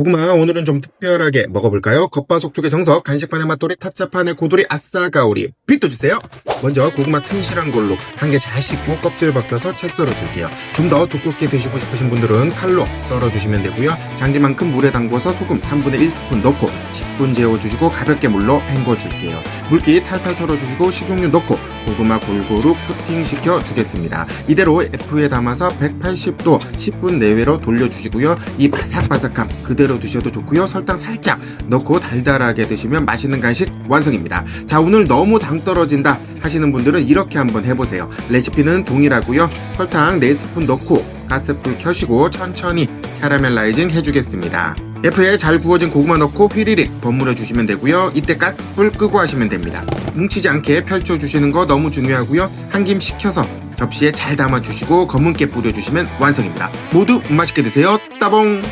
고구마 오늘은 좀 특별하게 먹어볼까요? 겉바속촉의 정석, 간식판의 맛돌이, 타짜판의 고돌이, 아싸가오리 빛도 주세요. 먼저 고구마 튼실한 걸로 한 개 잘 씻고 껍질 벗겨서 채 썰어줄게요. 좀 더 두껍게 드시고 싶으신 분들은 칼로 썰어주시면 되고요. 장기만큼 물에 담궈서 소금 3분의 1스푼 넣고 10분 재워주시고 가볍게 물로 헹궈줄게요. 물기 탈탈 털어주시고 식용유 넣고 고구마 골고루 코팅시켜 주겠습니다. 이대로 F에 담아서 180도 10분 내외로 돌려주시고요. 이 바삭바삭함 그대로 드셔도 좋고요. 설탕 살짝 넣고 달달하게 드시면 맛있는 간식 완성입니다. 자 오늘 너무 당 떨어진다 하시는 분들은 이렇게 한번 해보세요. 레시피는 동일하고요. 설탕 4스푼 넣고 가스불 켜시고 천천히 캐러멜라이징 해주겠습니다. F에 잘 구워진 고구마 넣고 휘리릭 버무려 주시면 되고요. 이때 가스불 끄고 하시면 됩니다. 뭉치지 않게 펼쳐 주시는 거 너무 중요하고요. 한 김 식혀서 접시에 잘 담아 주시고 검은깨 뿌려 주시면 완성입니다. 모두 맛있게 드세요. 따봉!